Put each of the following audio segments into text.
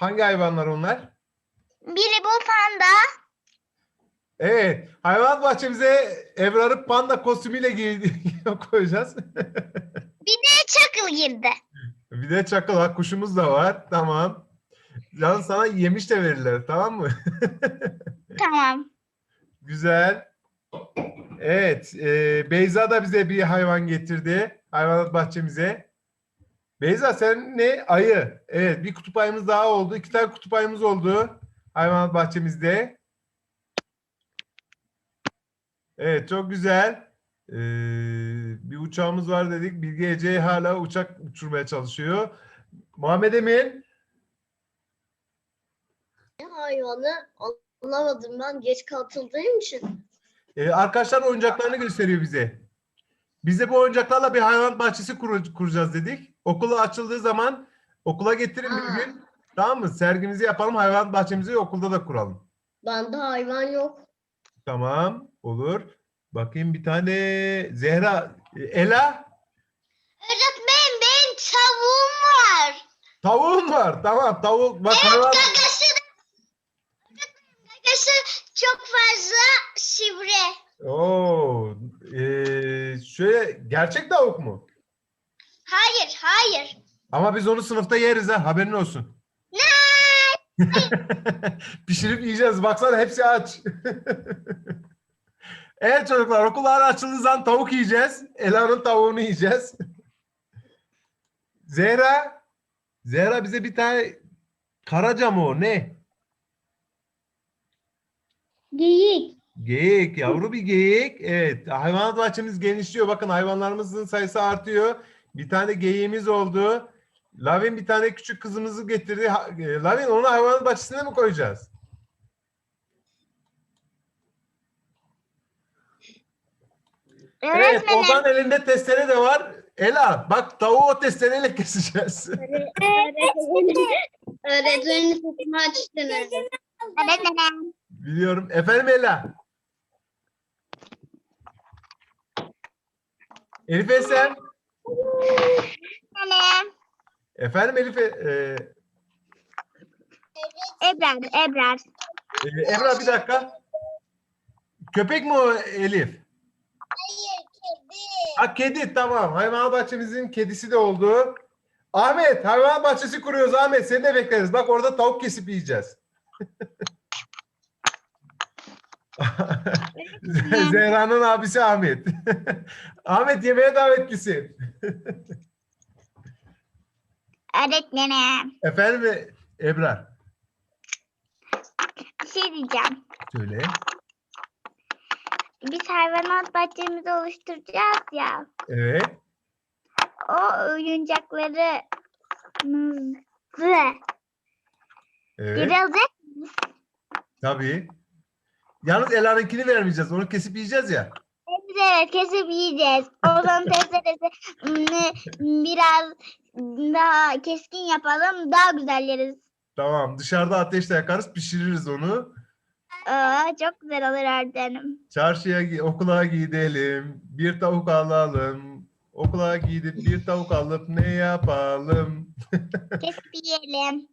Hangi hayvanlar onlar? Biri bu panda. Evet. Hayvanat bahçemize Ebrar'ı panda kostümüyle koyacağız. Bir de çakıl girdi. Bir de çakıl var. Kuşumuz da var. Tamam. Yalnız sana yemiş de verirler. Tamam mı? Tamam. Güzel. Evet. e, Beyza da bize bir hayvan getirdi. Hayvanat bahçemize. Beyza sen ne? Ayı. Evet. Bir kutup ayımız daha oldu. İki tane kutup ayımız oldu. Hayvanat bahçemizde. Evet. Çok güzel. Ee, bir uçağımız var dedik. Bilge Ece hala uçak uçurmaya çalışıyor. Muhammed Emin. hayvanı anlamadım ben geç katıldığım için. Ee, arkadaşlar oyuncaklarını gösteriyor bize. Biz de bu oyuncaklarla bir hayvan bahçesi kur- kuracağız dedik. Okula açıldığı zaman okula getirin bir Aa. gün. Tamam mı? Sergimizi yapalım. Hayvan bahçemizi okulda da kuralım. Bende hayvan yok. Tamam. Olur. Bakayım bir tane Zehra. Ela. Öğretmenim benim tavuğum var. Tavuğun var. Tamam. Tavuk. Bak hayvan. Gagası Gagası çok fazla sivri. Oo. Ee, şöyle gerçek tavuk mu? Hayır, hayır. Ama biz onu sınıfta yeriz ha. Haberin olsun. Ne? Pişirip yiyeceğiz. Baksana hepsi aç. evet çocuklar okullar açıldığı zaman tavuk yiyeceğiz. Ela'nın tavuğunu yiyeceğiz. Zehra. Zehra bize bir tane karaca mı o ne? Geyik. Geyik yavru bir geyik. Evet hayvanat bahçemiz genişliyor. Bakın hayvanlarımızın sayısı artıyor. Bir tane geyiğimiz oldu. Lavin bir tane küçük kızımızı getirdi. E, Lavin onu hayvanat bahçesine mi koyacağız? Evet, Öğretmenim. Ozan elinde testere de var. Ela, bak tavuğu o testereyle keseceğiz. Öğretmenin sesini açtınız. Öğretmenim. Biliyorum. Efendim Ela? Elif sen? Öğretmenim. Efendim Elif e, Ebrar, Ebrar. e, Emrah bir dakika. Köpek mi o Elif? Hayır, kedi. Ha kedi tamam. Hayvan bahçemizin kedisi de oldu. Ahmet hayvan bahçesi kuruyoruz Ahmet. Seni de bekleriz. Bak orada tavuk kesip yiyeceğiz. Zehra'nın abisi Ahmet. Ahmet yemeğe davetlisin. Öğretmenim. Efendim Ebrar. Bir şey diyeceğim. Söyle. Biz hayvanat bahçemizi oluşturacağız ya. Evet. O oyuncakları. Evet. Biraz Tabii. Yalnız Ela'nınkini vermeyeceğiz. Onu kesip yiyeceğiz ya. Evet kesip yiyeceğiz. O zaman testeresi ım, biraz daha keskin yapalım. Daha güzel yeriz. Tamam. Dışarıda ateşle yakarız. Pişiririz onu. Aa, çok güzel olur öğretmenim. Çarşıya okula gidelim. Bir tavuk alalım. Okula gidip bir tavuk alıp ne yapalım? Kesip yiyelim.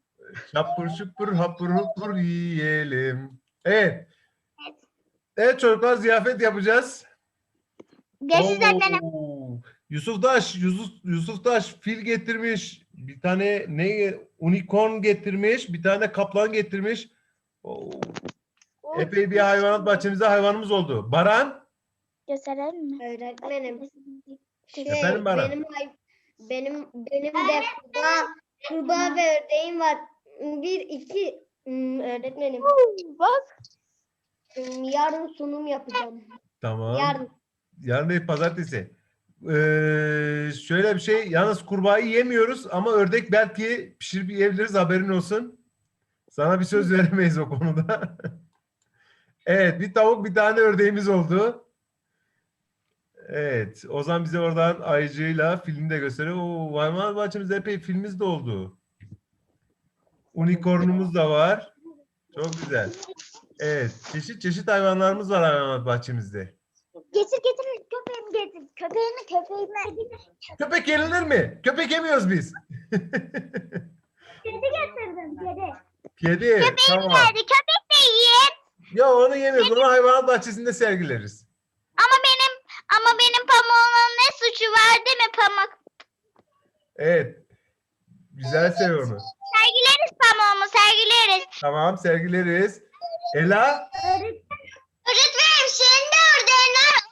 Şapur şupur hapur hupur yiyelim. Evet. Evet çocuklar ziyafet yapacağız. Görüşürüz öğretmenim. Oo, Yusuf Daş, Yusuf, Yusuf Daş fil getirmiş. Bir tane ne unicorn getirmiş, bir tane kaplan getirmiş. Oo, epey bir hayvanat bahçemizde hayvanımız oldu. Baran, Gösterelim mi? Öğretmenim. Şey, Efendim Baran? benim hay- benim benim de kurbağa, kurbağa ve ördeğim var. Bir iki hmm, öğretmenim. Bak. Hmm, Yarın sunum yapacağım. tamam. Yarın. Yarın değil pazartesi. Ee, şöyle bir şey, yalnız kurbağayı yemiyoruz ama ördek belki pişirip yiyebiliriz haberin olsun. Sana bir söz veremeyiz o konuda. evet, bir tavuk bir tane ördeğimiz oldu. Evet, Ozan bize oradan ayıcıyla filmi de gösteriyor. Oo, hayvan bahçemizde epey filmimiz de oldu. Unicornumuz da var. Çok güzel. Evet, çeşit çeşit hayvanlarımız var hayvanat bahçemizde. Getir getir köpeğimi getir. Köpeğimi köpeğimi. Köpek yenilir mi? Köpek yemiyoruz biz. Kedi getirdim kedi. Kedi. Tamam. Nerede? Köpek de yiyin. Ya onu yemiyoruz. Onu hayvanat bahçesinde sergileriz. Ama benim ama benim pamuğumun ne suçu var değil mi pamuk? Evet. Güzel seviyor onu. Sergileriz pamuğumu sergileriz. Tamam sergileriz. Ela. Öğretmenim senin de ördeğin var.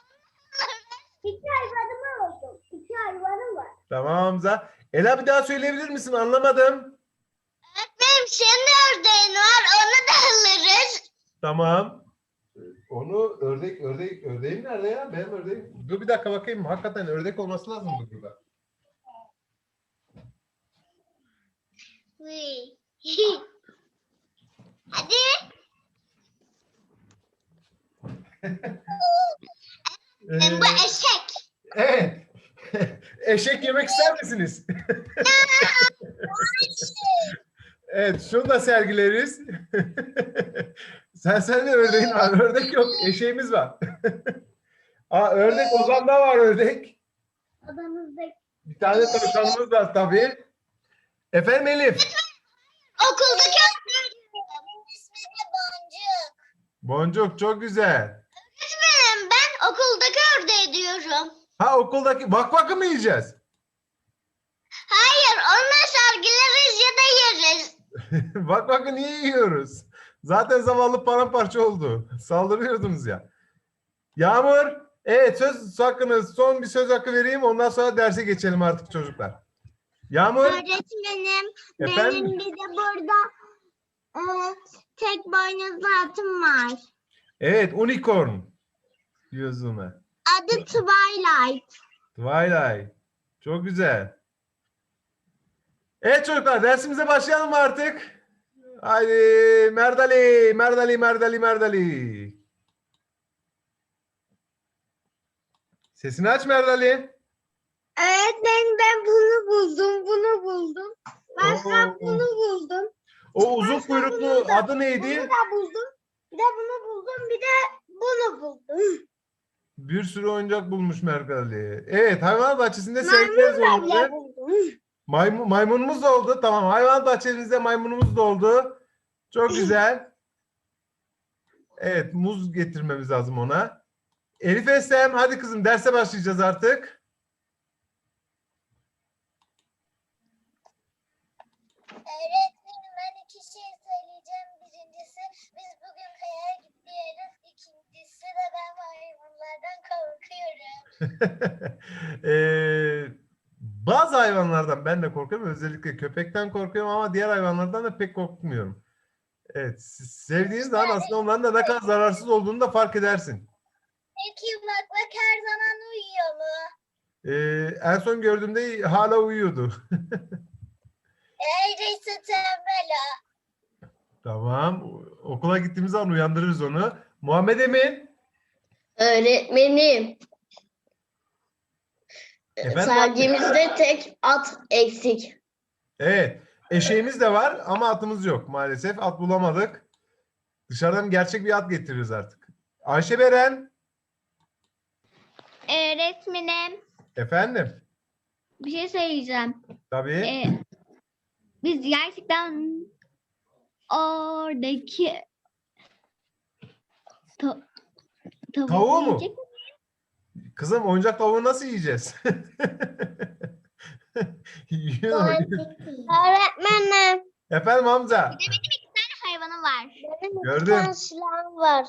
İki hayvanım oldu. İki hayvanım var. Tamam Hamza. Ela bir daha söyleyebilir misin? Anlamadım. Öğretmenim senin de ördeğin var onu da alırız. Tamam. Onu ördek, ördek, ördeğim nerede ya? Benim ördeğim. Dur bir dakika bakayım. Hakikaten ördek olması lazım burada. Hadi. Ee, Bu eşek. evet. Eşek yemek ister misiniz? evet, şunu da sergileriz. sen sen de ördeğin var. Ördek yok. Eşeğimiz var. Aa, ördek Ozan'da var ördek. Odamızdaki Bir tane tavşanımız var tabii. Efendim Elif. Okuldaki öğretmenim ismi de Boncuk. Boncuk çok güzel. Okuldaki ördeği diyorum. Ha okuldaki bak bakı mı yiyeceğiz? Hayır onunla sergileriz ya da yeriz. bak bakı niye yiyoruz? Zaten zavallı paramparça oldu. Saldırıyordunuz ya. Yağmur. Evet söz hakkınız. Son bir söz hakkı vereyim. Ondan sonra derse geçelim artık çocuklar. Yağmur. Öğretmenim Efendim? benim bir de burada e, tek boynuzlu atım var. Evet unicorn. Ona. Adı Twilight. Twilight. Çok güzel. Evet çocuklar dersimize başlayalım artık? Haydi Merdali, Merdali, Merdali, Merdali. Sesini aç Merdali. Öğretmenim ben bunu buldum, bunu buldum. Başka Oo. bunu buldum. O uzun Başka kuyruklu bunu da- adı Bunu neydi? da buldum. Bir de bunu buldum, bir de bunu buldum. Bir sürü oyuncak bulmuş Merdali. Evet hayvanat bahçesinde da oldu. Maymun, maymunumuz da oldu. Tamam hayvanat bahçemizde maymunumuz da oldu. Çok güzel. Evet muz getirmemiz lazım ona. Elif Esem hadi kızım derse başlayacağız artık. Öğretmenim Ee, bazı hayvanlardan ben de korkuyorum. Özellikle köpekten korkuyorum ama diğer hayvanlardan da pek korkmuyorum. Evet, siz sevdiğin zaman aslında onların da ne kadar zararsız olduğunu da fark edersin. Peki bak bak her zaman uyuyor mu? Ee, en son gördüğümde hala uyuyordu. Öyleyse tembel o. Tamam. Okula gittiğimiz zaman uyandırırız onu. Muhammed Emin. Öğretmenim, Efendim? sergimizde tek at eksik. Evet. Eşeğimiz de var ama atımız yok maalesef. At bulamadık. Dışarıdan gerçek bir at getiririz artık. Ayşe Beren. Öğretmenim Efendim. bir şey söyleyeceğim. Tabii. Ee, biz gerçekten oradaki ta- tavuğu Tavuğu mu? yiyecek? Kızım oyuncak tavuğu nasıl yiyeceğiz? Öğretmenim. Efendim Hamza. hayvanı var. Benim Gördüm. iki tane silahım var.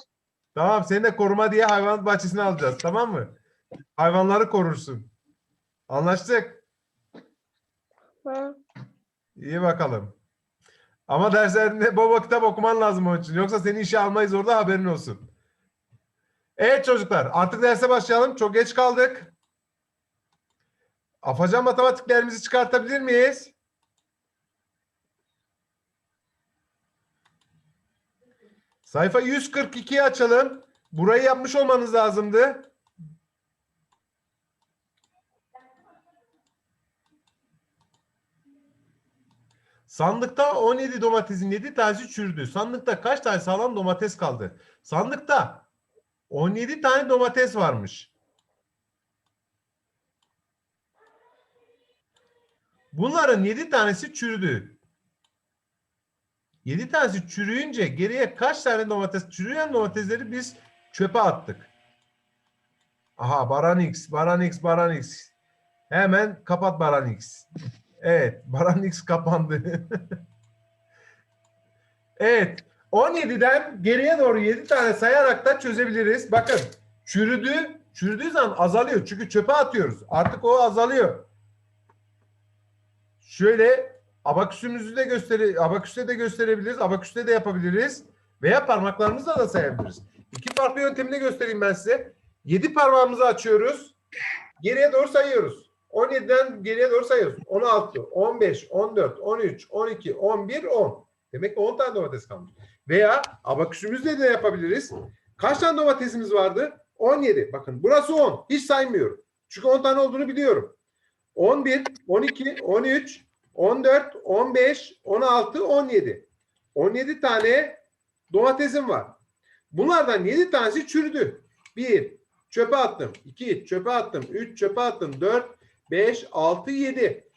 Tamam seni de koruma diye hayvanat bahçesine alacağız. Tamam mı? Hayvanları korursun. Anlaştık. Hı. İyi bakalım. Ama derslerinde baba kitap okuman lazım onun için. Yoksa seni işe almayız orada haberin olsun. Evet çocuklar artık derse başlayalım. Çok geç kaldık. Afacan matematiklerimizi çıkartabilir miyiz? Sayfa 142'yi açalım. Burayı yapmış olmanız lazımdı. Sandıkta 17 domatesin 7 tanesi çürüdü. Sandıkta kaç tane sağlam domates kaldı? Sandıkta 17 tane domates varmış. Bunların 7 tanesi çürüdü. 7 tanesi çürüyünce geriye kaç tane domates? Çürüyen domatesleri biz çöpe attık. Aha Baran X, Baran X, Baran X. Hemen kapat Baran X. Evet, Baran X kapandı. evet, 17'den geriye doğru 7 tane sayarak da çözebiliriz. Bakın, çürüdü, çürüdüğü zaman azalıyor. Çünkü çöpe atıyoruz. Artık o azalıyor. Şöyle abaküsümüzü de gösteri abaküste de gösterebiliriz. Abaküste de yapabiliriz. Veya parmaklarımızla da sayabiliriz. İki farklı yöntemini göstereyim ben size. 7 parmağımızı açıyoruz. Geriye doğru sayıyoruz. 17'den geriye doğru sayıyoruz. 16, 15, 14, 13, 12, 11, 10. Demek ki 10 tane domates kalmış. Veya abaküsümüzle de yapabiliriz. Kaç tane domatesimiz vardı? 17. Bakın burası 10. Hiç saymıyorum. Çünkü 10 tane olduğunu biliyorum. 11, 12, 13, 14, 15, 16, 17. 17 tane domatesim var. Bunlardan 7 tanesi çürüdü. 1, çöpe attım. 2, çöpe attım. 3, çöpe attım. 4, 5, 6, 7.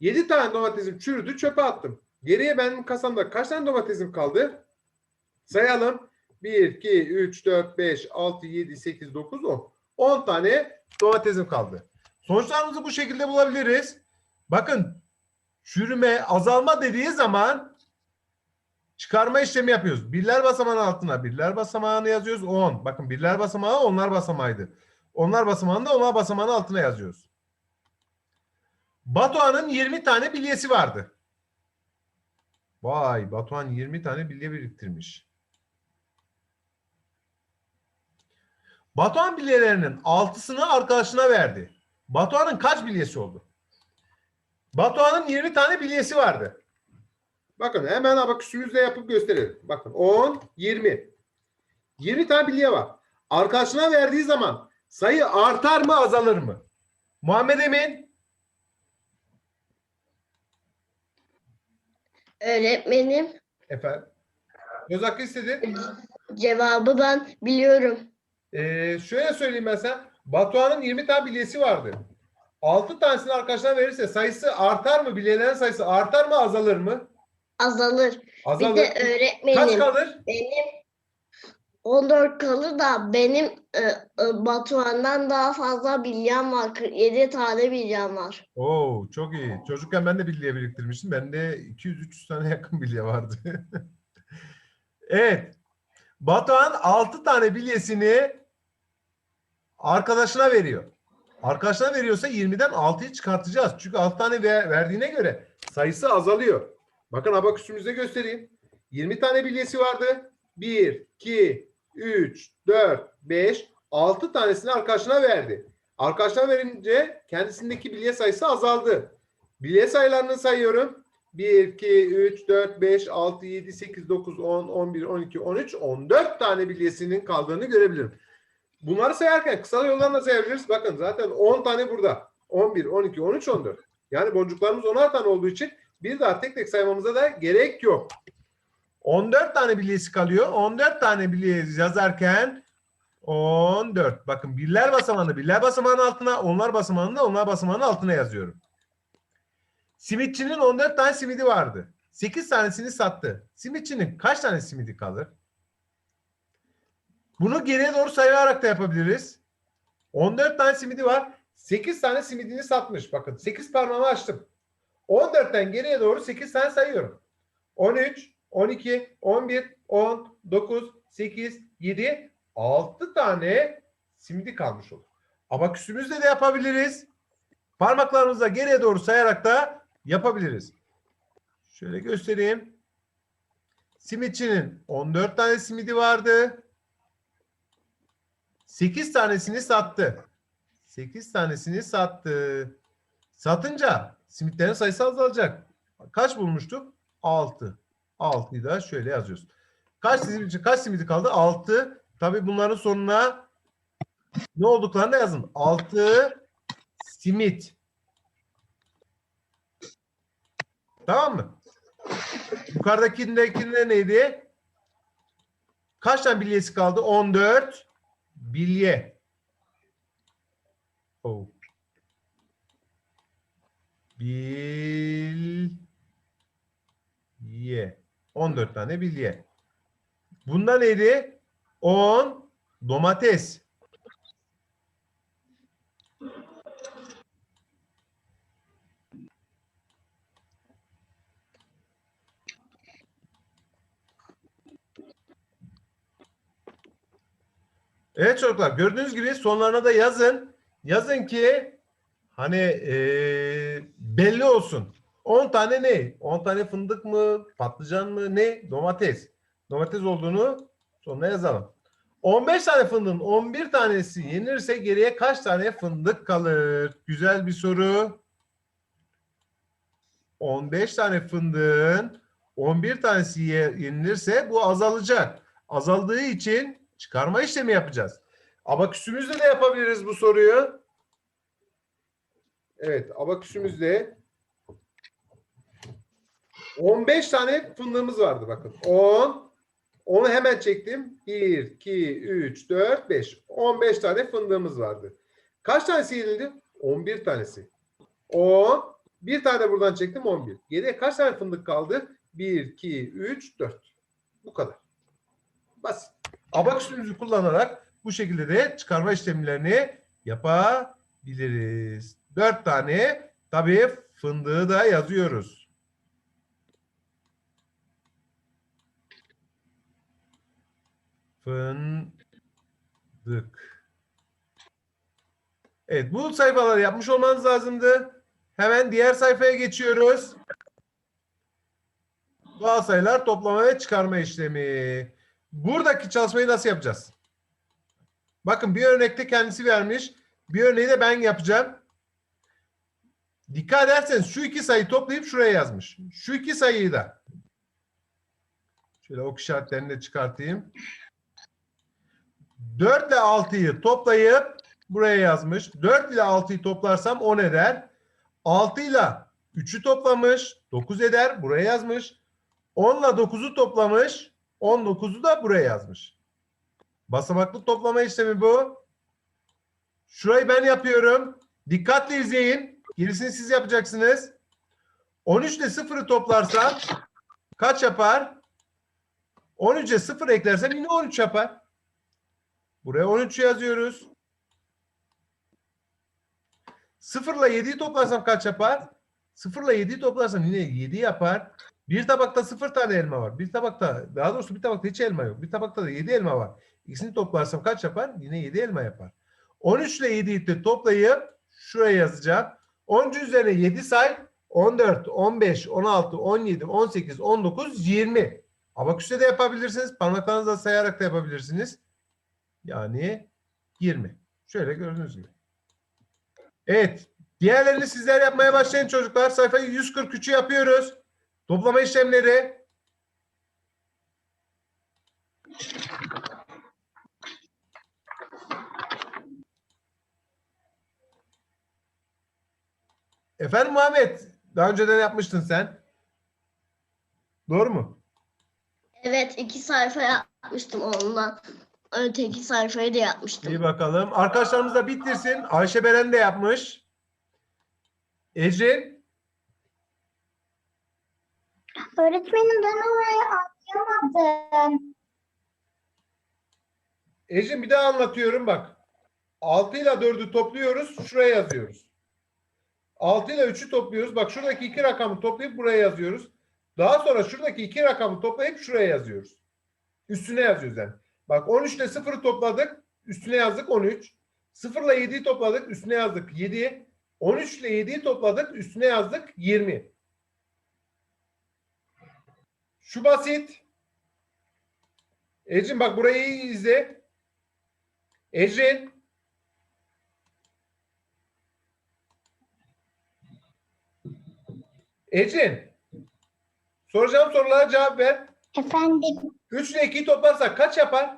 7 tane domatesim çürüdü, çöpe attım. Geriye benim kasamda kaç tane domatesim kaldı? Sayalım. 1, 2, 3, 4, 5, 6, 7, 8, 9, 10. 10 tane domatesim kaldı. Sonuçlarımızı bu şekilde bulabiliriz. Bakın çürüme, azalma dediği zaman çıkarma işlemi yapıyoruz. Birler basamağının altına birler basamağını yazıyoruz. 10. Bakın birler basamağı onlar basamağıydı. Onlar basamağını da onlar basamağının altına yazıyoruz. Batuhan'ın 20 tane bilyesi vardı. Vay Batuhan 20 tane bilye biriktirmiş. Batuhan bilyelerinin 6'sını arkadaşına verdi. Batuhan'ın kaç bilyesi oldu? Batuhan'ın 20 tane bilyesi vardı. Bakın hemen abaküsümüzle yapıp gösterelim. Bakın 10, 20. 20 tane bilye var. Arkadaşına verdiği zaman sayı artar mı azalır mı? Muhammed Emin Öğretmenim efendim. Söz hakkı istedi. cevabı ben biliyorum. Ee, şöyle söyleyeyim ben sana. Batuhan'ın 20 tane bilyesi vardı. 6 tanesini arkadaşına verirse sayısı artar mı? Bilyelerin sayısı artar mı azalır mı? Azalır. Azalır. Bir de Kaç öğretmenim kalır? benim 14 kalır da benim e, e, Batuhan'dan daha fazla bilyem var. 47 tane bilyem var. Oo çok iyi. Çocukken ben de bilye biriktirmiştim. Bende 200-300 tane yakın bilye vardı. evet. Batuhan 6 tane bilyesini arkadaşına veriyor. Arkadaşına veriyorsa 20'den 6'yı çıkartacağız. Çünkü 6 tane ver- verdiğine göre sayısı azalıyor. Bakın abaküsümüzde göstereyim. 20 tane bilyesi vardı. 1, 2, 3, 4, 5, 6 tanesini arkadaşına verdi. Arkadaşına verince kendisindeki bilye sayısı azaldı. Bilye sayılarını sayıyorum. 1, 2, 3, 4, 5, 6, 7, 8, 9, 10, 11, 12, 13, 14 tane bilyesinin kaldığını görebilirim. Bunları sayarken kısa yoldan da sayabiliriz. Bakın zaten 10 tane burada. 11, 12, 13, 14. Yani boncuklarımız 10'ar tane olduğu için bir daha tek tek saymamıza da gerek yok. 14 tane bilyesi kalıyor. 14 tane bilye yazarken 14. Bakın birler basamağını birler basamağının altına, onlar basamağını da onlar basamağının altına yazıyorum. Simitçinin 14 tane simidi vardı. 8 tanesini sattı. Simitçinin kaç tane simidi kalır? Bunu geriye doğru sayarak da yapabiliriz. 14 tane simidi var. 8 tane simidini satmış. Bakın 8 parmağımı açtım. 14'ten geriye doğru 8 tane sayıyorum. 13, 12, 11, 10, 9, 8, 7, 6 tane simidi kalmış olur. Abaküsümüzle de yapabiliriz. Parmaklarımızla geriye doğru sayarak da yapabiliriz. Şöyle göstereyim. Simitçinin 14 tane simidi vardı. 8 tanesini sattı. 8 tanesini sattı. Satınca simitlerin sayısı azalacak. Kaç bulmuştuk? 6. 6'yı da şöyle yazıyoruz. Kaç simidi, kaç simidi kaldı? 6. Tabii bunların sonuna ne olduklarını da yazın. 6 simit. Tamam mı? Yukarıdakindekinde neydi? Kaç tane bilyesi kaldı? 14 bilye. Oh. Bilye. 14 tane bilye. Bunda neydi? 10 domates. Evet çocuklar gördüğünüz gibi sonlarına da yazın. Yazın ki hani eee, belli olsun. 10 tane ne? 10 tane fındık mı? Patlıcan mı? Ne? Domates. Domates olduğunu sonuna yazalım. 15 tane fındığın 11 tanesi yenirse geriye kaç tane fındık kalır? Güzel bir soru. 15 tane fındığın 11 tanesi ye- yenilirse bu azalacak. Azaldığı için çıkarma işlemi yapacağız. Abaküsümüzle de yapabiliriz bu soruyu. Evet, abaküsümüzde 15 tane fındığımız vardı bakın. 10 onu hemen çektim. 1 2 3 4 5. 15 tane fındığımız vardı. Kaç tanesi yenildi? 11 tanesi. 10 bir tane buradan çektim 11. Geriye kaç tane fındık kaldı? 1 2 3 4. Bu kadar. Basit. Abaküsümüzü kullanarak bu şekilde de çıkarma işlemlerini yapabiliriz. Dört tane tabii fındığı da yazıyoruz. Fındık. Evet bu sayfaları yapmış olmanız lazımdı. Hemen diğer sayfaya geçiyoruz. Doğal sayılar toplama ve çıkarma işlemi. Buradaki çalışmayı nasıl yapacağız? Bakın bir örnekte kendisi vermiş. Bir örneği de ben yapacağım. Dikkat ederseniz şu iki sayıyı toplayıp şuraya yazmış. Şu iki sayıyı da. Şöyle ok işaretlerini de çıkartayım. 4 ile 6'yı toplayıp buraya yazmış. 4 ile 6'yı toplarsam 10 eder. 6 ile 3'ü toplamış. 9 eder. Buraya yazmış. 10 ile 9'u toplamış. 19'u da buraya yazmış. Basamaklı toplama işlemi bu. Şurayı ben yapıyorum. Dikkatli izleyin. Gerisini siz yapacaksınız. 13 ile 0'ı toplarsam kaç yapar? 13'e 0 eklersem yine 13 yapar. Buraya 13 yazıyoruz. 0 ile 7'yi toplarsam kaç yapar? 0 ile 7'yi toplarsam yine 7 yapar. Bir tabakta 0 tane elma var. Bir tabakta daha doğrusu bir tabakta hiç elma yok. Bir tabakta da 7 elma var. İkisini toplarsam kaç yapar? Yine 7 elma yapar. 13 ile 7'yi de toplayıp şuraya yazacağım. 10 üzerine 7 say. 14, 15, 16, 17, 18, 19, 20. Abaküste de yapabilirsiniz. Parmaklarınızla sayarak da yapabilirsiniz. Yani 20. Şöyle gördüğünüz gibi. Evet. Diğerlerini sizler yapmaya başlayın çocuklar. Sayfayı 143'ü yapıyoruz. Toplama işlemleri. Efendim Muhammed, daha önceden yapmıştın sen. Doğru mu? Evet iki sayfa yapmıştım ondan. Öteki sayfayı da yapmıştım. İyi bakalım. Arkadaşlarımız da bitirsin. Ayşe Beren de yapmış. Ecrin, Öğretmenim ben orayı anlayamadım. Ecrin bir daha anlatıyorum bak. 6 ile 4'ü topluyoruz. Şuraya yazıyoruz. 6 ile 3'ü topluyoruz. Bak şuradaki iki rakamı toplayıp buraya yazıyoruz. Daha sonra şuradaki iki rakamı toplayıp şuraya yazıyoruz. Üstüne yazıyoruz yani. Bak 13 ile 0'ı topladık. Üstüne yazdık 13. 0 ile 7'yi topladık. Üstüne yazdık 7. 13 ile 7'yi topladık. Üstüne yazdık 20. Şu basit. Ecrin bak burayı iyi izle. Ecrin. Ecrin. Soracağım sorulara cevap ver. Efendim 3 ile 2'yi toplarsak kaç yapar?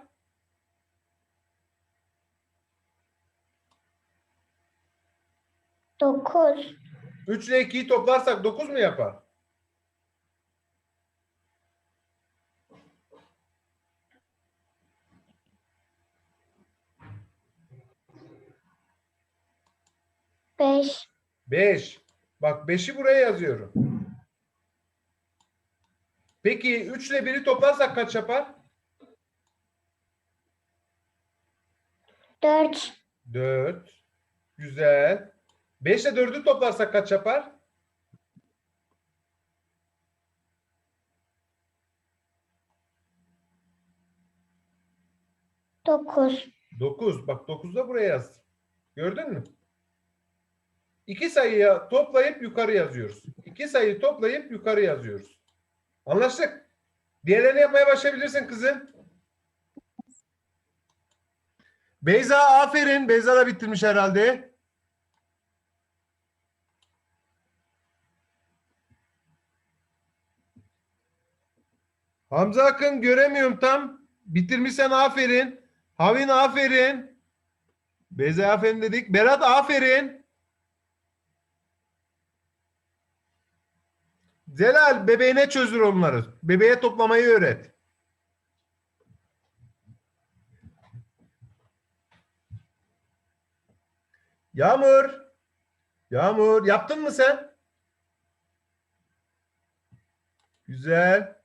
Dokuz. 3 ile 2'yi toplarsak 9 mu yapar? Beş. 5. Bak 5'i buraya yazıyorum. Peki 3 ile 1'i toplarsak kaç yapar? 4. 4. Güzel. 5 ile 4'ü toplarsak kaç yapar? 9. 9. Bak 9 da buraya yazdım. Gördün mü? İki sayıyı toplayıp yukarı yazıyoruz. İki sayıyı toplayıp yukarı yazıyoruz. Anlaştık. Diğerlerini yapmaya başlayabilirsin kızım. Beyza aferin. Beyza da bitirmiş herhalde. Hamza Akın göremiyorum tam. Bitirmişsen aferin. Havin aferin. Beyza aferin dedik. Berat aferin. Zelal bebeğine çözdür onları. Bebeğe toplamayı öğret. Yağmur. Yağmur yaptın mı sen? Güzel.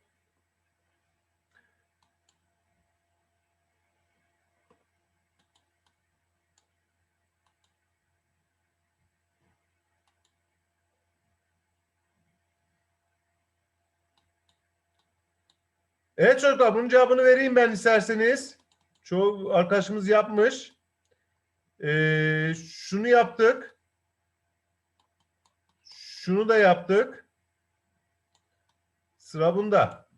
Evet çocuklar bunun cevabını vereyim ben isterseniz. Çoğu arkadaşımız yapmış. Ee, şunu yaptık. Şunu da yaptık. Sıra bunda.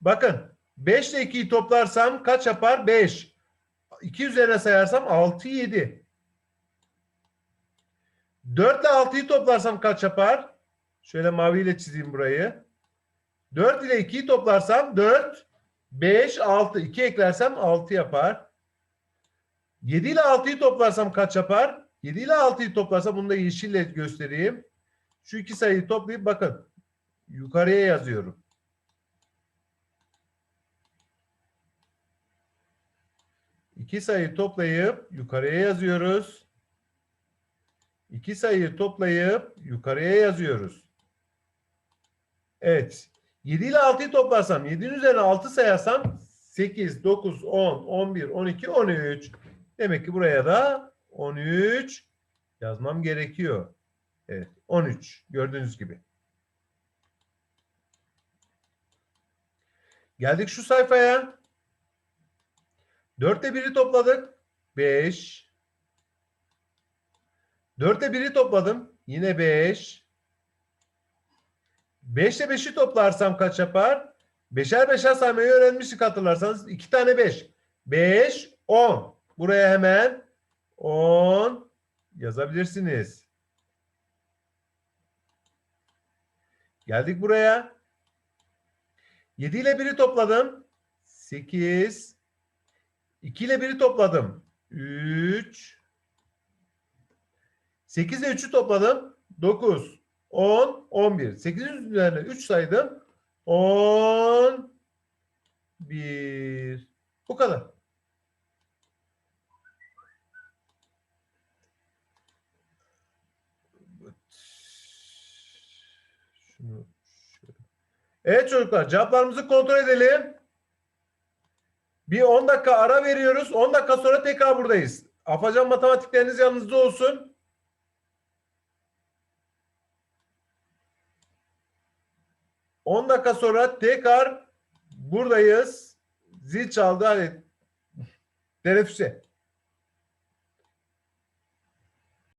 Bakın 5 ile 2'yi toplarsam kaç yapar? 5. 2 üzerine sayarsam 6, 7. 4 ile 6'yı toplarsam kaç yapar? Şöyle maviyle çizeyim burayı. 4 ile 2'yi toplarsam 4, 5, 6. 2 eklersem 6 yapar. 7 ile 6'yı toplarsam kaç yapar? 7 ile 6'yı toplarsam bunu da yeşille göstereyim. Şu iki sayıyı toplayıp bakın. Yukarıya yazıyorum. İki sayıyı toplayıp yukarıya yazıyoruz. İki sayıyı toplayıp yukarıya yazıyoruz. Evet. 7 ile 6'yı toplarsam 7'nin üzerine 6 sayarsam 8, 9, 10, 11, 12, 13. Demek ki buraya da 13 yazmam gerekiyor. Evet 13 gördüğünüz gibi. Geldik şu sayfaya. 4'te 1'i topladık. 5. 4'te 1'i topladım. Yine 5. 5 ile 5'i toplarsam kaç yapar? Beşer beşer saymayı öğrenmiştik hatırlarsanız. 2 tane 5. 5, 10. Buraya hemen 10 yazabilirsiniz. Geldik buraya. 7 ile 1'i topladım. 8. 2 ile 1'i topladım. 3. 8 ile 3'ü topladım. 9. 10, 11. 8'in üzerine 3 saydım. 10, 1. Bu kadar. Evet çocuklar cevaplarımızı kontrol edelim. Bir 10 dakika ara veriyoruz. 10 dakika sonra tekrar buradayız. Afacan matematikleriniz yanınızda olsun. On dakika sonra tekrar buradayız. Zil çaldı. Hadi. Teneffüse.